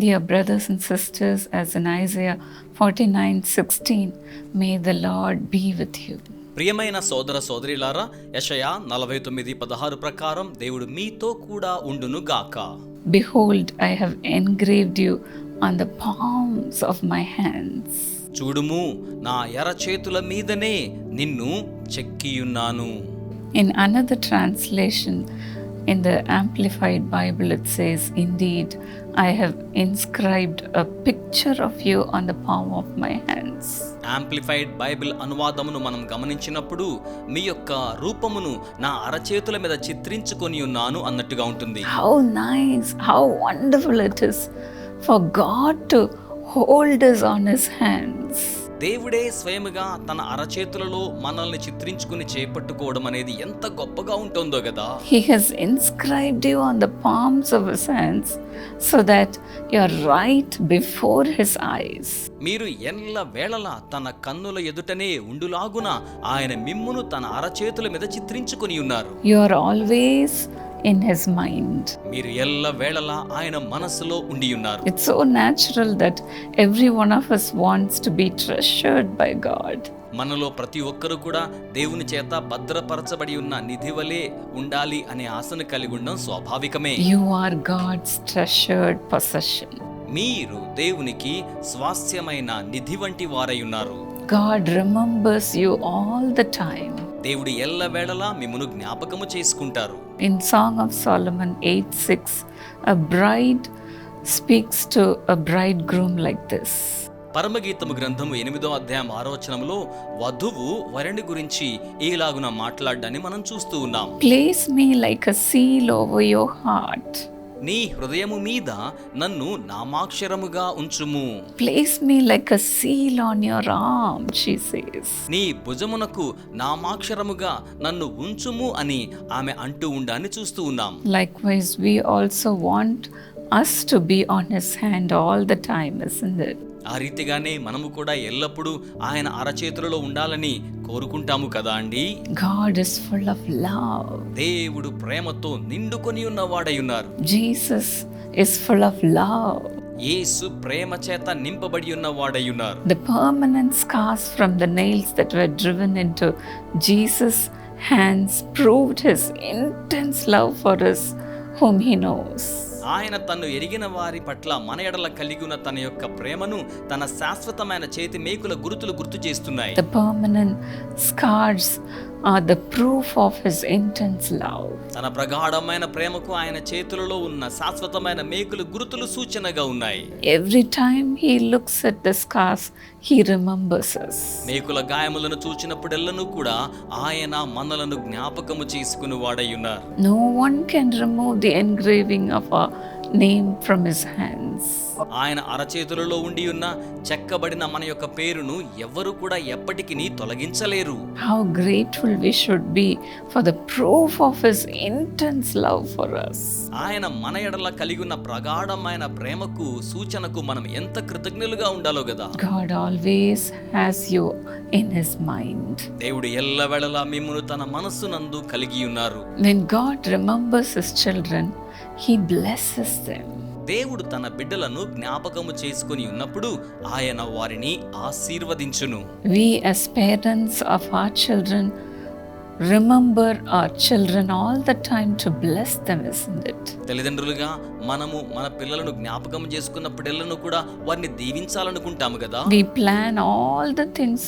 Dear brothers and sisters, as in Isaiah 49:16, may the Lord be with you. ప్రియమైన సోదర సోదరిలారా యషయ నలభై తొమ్మిది పదహారు ప్రకారం దేవుడు మీతో కూడా ఉండును గాక. Behold I have engraved you on the palms of my hands చూడుము నా ఎర చేతుల మీదనే నిన్ను చెక్కియున్నాను. In another translation in the Amplified Bible, it says, Indeed, I have inscribed a picture of you on the palm of my hands. Amplified Bible అనువాదమును మనం గమనించినప్పుడు మీ యొక్క రూపమును నా అరచేతుల మీద చిత్రించుకొని ఉన్నాను అన్నట్టుగా ఉంటుంది How nice, how wonderful it is for God to hold us on His hands. దేవుడే స్వయముగా తన అరచేతులలో మనల్ని చిత్రించుకుని చేపట్టుకోవడం అనేది ఎంత గొప్పగా ఉంటుందో కదా He has inscribed you on the palms of His hands so that you're right before His eyes. మీరు ఎల్ల వేళలా తన కన్నుల ఎదుటనే ఉండులాగున ఆయన మిమ్మును తన అరచేతుల మీద చిత్రించుకొని ఉన్నారు You are always in His mind. మీరు ఎల్ల వేళలా ఆయన మనసులో ఉండి ఉన్నారు It's so natural that every one of us wants to be treasured by God. మనలో ప్రతి ఒక్కరూ కూడా దేవుని చేత భద్రపరచబడి ఉన్న నిధి వలె ఉండాలి అనే ఆశను కలిగి ఉండడం స్వాభావికమే You are God's treasured possession. మీరు దేవునికి స్వాస్థ్యమైన నిధి వంటి వారై ఉన్నారు God remembers you all the time. దేవుడు ఎల్లవేళలా మిమ్మను జ్ఞాపకము చేసుకుంటారు. In Song of Solomon eight six a bride speaks to a bride groom like this పరమగీతము గ్రంథము ఎనిమిదో అధ్యాయం ఆరోచనములో వధువు వరుణి గురించి ఈలాగున మాట్లాడ్డాన్ని మనం చూస్తూ ఉన్నాం. Place me like a seal over your heart నీ హృదయము మీద నన్ను నామాక్షరముగా ఉంచుము. Place me like a seal on your arm says నీ భుజమునకు నామాక్షరముగా నన్ను ఉంచుము అని ఆమె అంటూ ఉండాన్ని చూస్తూ ఉన్నాం. Likewise we also want us to be on his hand all the time is in that ఆ రీతిగానే మనము కూడా ఎల్లప్పుడూ ఆయన అరచేతులలో ఉండాలని కోరుకుంటాము కదా అండి? God is full of love దేవుడు ప్రేమతో నిండుకొని ఉన్న వాడై ఉన్నారు. Jesus is full of love యేసు ప్రేమ చేత నింపబడి ఉన్న వాడై ఉన్నారు the permanent from the nails that were driven Jesus hands proved his intense love for us whom. ఆయన తను ఎరిగిన వారి పట్ల మన ఎడల కలిగి ఉన్న తన యొక్క ప్రేమను తన శాశ్వతమైన చేతి మేకుల గుర్తులు గుర్తు చేస్తున్నాయి The permanent scars are the proof of his intense love. తన ప్రగాఢమైన ప్రేమకు ఆయన చేతులలో ఉన్న శాశ్వతమైన మేకులు గుర్తులు సూచనగా ఉన్నాయి Every time he looks at the scars, he remembers us. మేకుల గాయములను చూచినప్పుడెల్లను కూడా ఆయన మనలను జ్ఞాపకము చేసుకుని వాడై ఉన్నారు No one can remove the engraving of our name from his hands. ఆయన అరచేతులలో ఉండి ఉన్న చెక్కబడిన మన యొక్క పేరును ఎవ్వరు కూడా ఎప్పటికీ తొలగించలేరు How grateful we should be for the proof of his intense love for us. ఆయన మన ఎడల కలిగి ఉన్న ప్రగాఢమైన ప్రేమకు సూచనకు మనం ఎంత కృతజ్ఞులుగా ఉండాలో కదా God always has you in his mind. దేవుడు ఎల్లవేళలా మిమ్మును తన మనస్సునందు కలిగి ఉన్నారు When God remembers his children, he blesses them దేవుడు తన బిడ్డలను జ్ఞాపకము చేసుకొని ఉన్నప్పుడు ఆయన వారిని ఆశీర్వదించును. We as parents of our children remember our children all the time to bless them is it తల్లిదండ్రులుగా మనము మన పిల్లలను జ్ఞాపకం పిల్లలను కూడా వారిని దీవించాలనుకుంటాము కదా? We plan all the things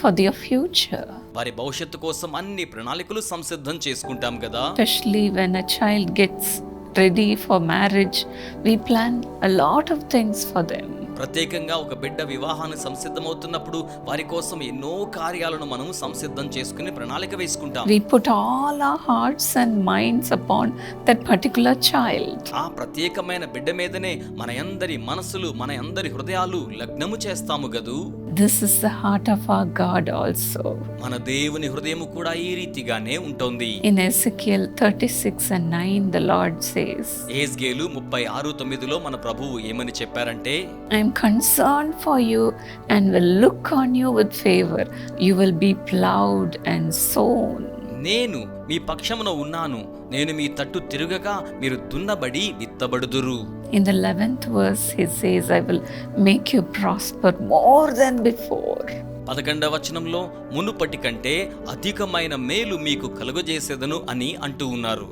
for their future వారి భవిష్యత్తు కోసం అన్ని ప్రణాళికలు సంసిద్ధం చేసుకుంటాం కదా? Especially when a child gets ready for marriage. We plan a lot of things for them. ప్రత్యేకంగా ఒక బిడ్డ వివాహానికి సంసిద్ధమవుతున్నప్పుడు వారి కోసం ఎన్నో కార్యాలను మనం సంసిద్ధం చేసుకుని ప్రణాళిక వేసుకుంటాం We put all our hearts and minds upon that particular child. ఆ ప్రత్యేకమైన బిడ్డ మీదనే మన అందరి మనసులు మన అందరి హృదయాలు లగ్నము చేస్తాము గదు this is the heart of a God also మన దేవుని హృదయం కూడా ఈ రీతిగానే ఉంటుంది. In Ezekiel thirty six and nine the Lord says ఏజ్గేలు ముప్పై ఆరు తొమ్మిదిలో మన ప్రభువు ఏమని చెప్పారంటే I'm concern for you and will look on you with favour you will be ploughed and sown నేను మీ పక్షమున ఉన్నాను. నేను మీ తట్టు తిరుగగా మీరు దున్నబడి విత్తబడుదురు. In the 11th verse, he says, I will make you prosper more than before. పదకొండవ వచనంలో మునుపటి కంటే అధికమైన మేలు మీకు కలుగజేసేదను అని అంటూ ఉన్నారు.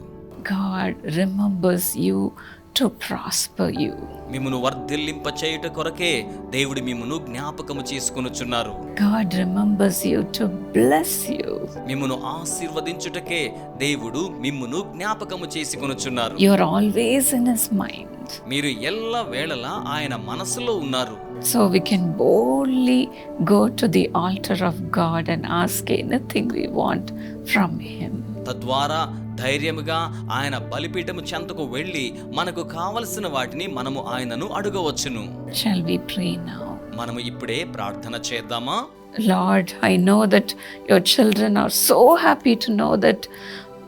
God remembers you to prosper you. మిమ్మును వర్ధిల్లింప చేయుట కొరకే దేవుడు మిమ్మును జ్ఞాపకము చేసుకొనుచున్నారు God remembers you to bless you. మిమ్మును ఆశీర్వదించుటకే దేవుడు మిమ్మును జ్ఞాపకము చేసుకొనుచున్నారు You're always in His mind. మీరు ఎల్ల వేళలా ఆయన మనసులో ఉన్నారు So we can boldly go to the altar of God and ask anything we want from Him. తద్వారా ధైర్యముగా ఆయన బలిపీఠము చెంతకు వెళ్ళి మనకు కావలసిన వాటిని మనము ఆయనను అడగవచ్చును? మనము ఇప్పుడే ప్రార్థన చేద్దామా Lord, I know that your children are so happy to know that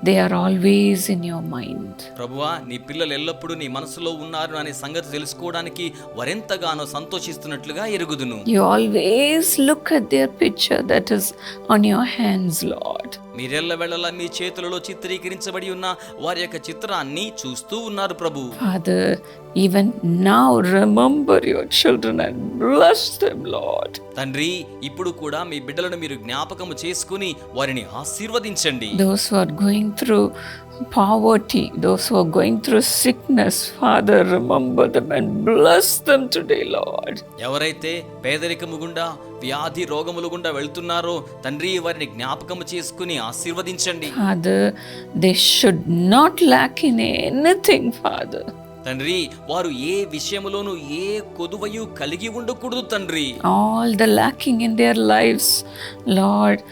they are always in your mind. ప్రభువా నీ పిల్లలు ఎల్లప్పుడూ నీ మనసులో ఉన్నారు అనే సంగతి తెలుసుకోవడానికి వరెంతగానో సంతోషిస్తున్నట్లుగా ఎరుగుదును You always look at their picture that is on your hands, Lord. మీరెల్ల వెళ్ళ మీ చేతులలో చిత్రీకరించబడి ఉన్న వారి యొక్క చిత్రాన్ని చూస్తూ ఉన్నారు ప్రభు. Even now remember your children and bless them తండ్రి ఇప్పుడు కూడా మీ బిడ్డలను మీరు జ్ఞాపకము చేసుకుని వారిని ఆశీర్వదించండి. Those are going through poverty those are going through sickness father remember them and bless them today ఎవరైతే పేదరికము గుండా వ్యాధి రోగములు గుండా వెళ్తున్నారో తండ్రి వారిని జ్ఞాపకం చేసుకుని ఆశీర్వదించండి. Father not lack in anything father తండ్రి వారు ఏ విషయంలోనూ ఏ కొదువయు కలిగి ఉండకూడదు తండ్రి. All the lacking in their lives Lord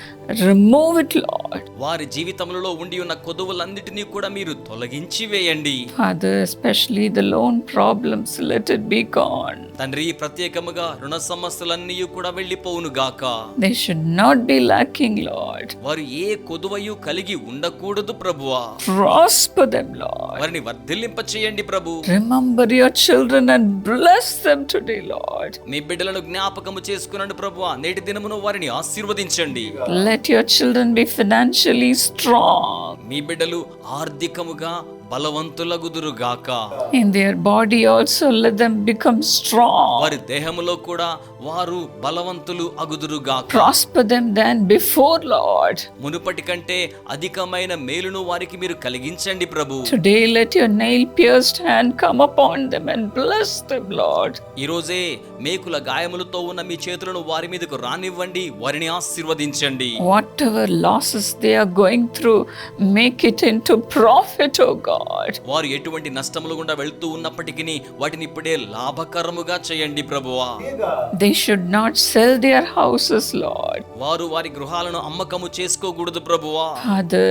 remove it Lord వారి జీవితములలో ఉండి ఉన్న కొదువలన్నిటిని కూడా మీరు తొలగించి వేయండి. Father especially the loan problems let it be gone తండ్రి ప్రత్యేకముగా రుణ సమస్యలన్నీ కూడా వెళ్ళిపోవును గాక. They should not be lacking Lord వారు ఏ కొదువయు కలిగి ఉండకూడదు ప్రభువా. ప్రాస్పర్ దెం లార్డ్ వారిని వర్ధిల్లింప చేయండి ప్రభు. Remember your children and bless them today, Lord. మీ బిడ్డలను జ్ఞాపకము చేసుకునండి ప్రభువా నేటి దినమును వారిని ఆశీర్వదించండి Let your children be financially strong. మీ బిడ్డలు ఆర్థికముగా బలవంతులగుదురు గాక In their body also, let them become strong. వారి దేహములో కూడా వారు బలవంతులు అగుదురు బిఫోర్ లార్డ్ మునుపటి కంటే అధికమైన మేలును వారికి మీరు కలిగించండి ప్రభు. Today let your nail pierced hand come upon them and bless them Lord ఈ రోజే మేకుల గాయములతో ఉన్న మీ చేతులను వారి మీదకు రానివ్వండి వారిని ఆశీర్వదించండి. Whatever losses they are going through make it into profit O God వారు ఎటువంటి నష్టములు గుండా వెళ్తూ ఉన్నప్పటికీ వాటిని ఇప్పుడే లాభకరముగా చేయండి ప్రభువా. They should not sell their houses, Lord. వారు వారి గృహాలను అమ్మకము చేసుకోకూడదు ప్రభువా Father,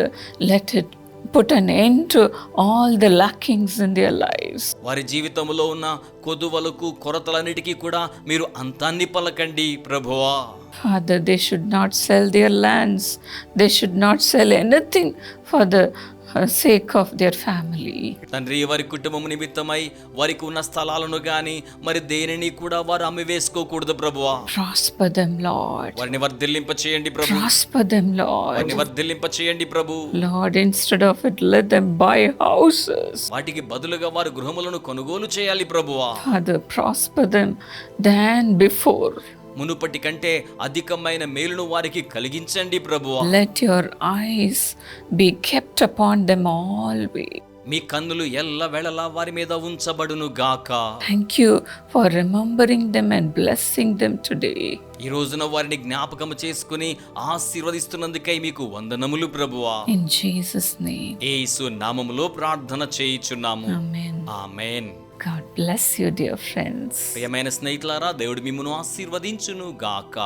let it put an end to all the lackings in their lives. వారి జీవితంలో ఉన్న కొదువలకు కొరతలన్నిటికీ కూడా మీరు అంతాన్ని పలకండి ప్రభువా Father, they should not sell their lands. They should not sell anything for the sake of their family తండ్రి వారి కుటుంబం నిమిత్తమై వారికి ఉన్న స్థలాలను గాని మరి దేనిని కూడా వారు అమ్మి వేసుకోకూడదు ప్రభు ప్రాస్పదం లార్డ్ వారిని వర్ధిల్లింప చేయండి ప్రభు. ప్రాస్పదం లార్డ్ వారిని వర్ధిల్లింప చేయండి ప్రభు. Lord instead of it buy houses వాటికి బదులుగా వారు గృహములను కొనుగోలు చేయాలి ప్రభువా. అది ప్రాస్పదం దాన్ బిఫోర్ మునుపటి కంటే అధికమైన మేలును వారికి కలిగించండి ప్రభువా Let your eyes be kept upon them always. మీ కన్నులు ఎల్ల వేళలా వారి మీద ఉంచబడును గాక Thank you for remembering them and blessing them today. ఈ రోజున వారిని జ్ఞాపకము చేసుకుని ఆశీర్వదిస్తున్నందుకై మీకు వందనములు ప్రభువా In Jesus' name. యేసు నామములో ప్రార్థన చేయుచున్నాము Amen. Amen God bless you, dear friends. ప్రియమైన స్నేహితులారా దేవుడు మిమ్మును ఆశీర్వదించును గాక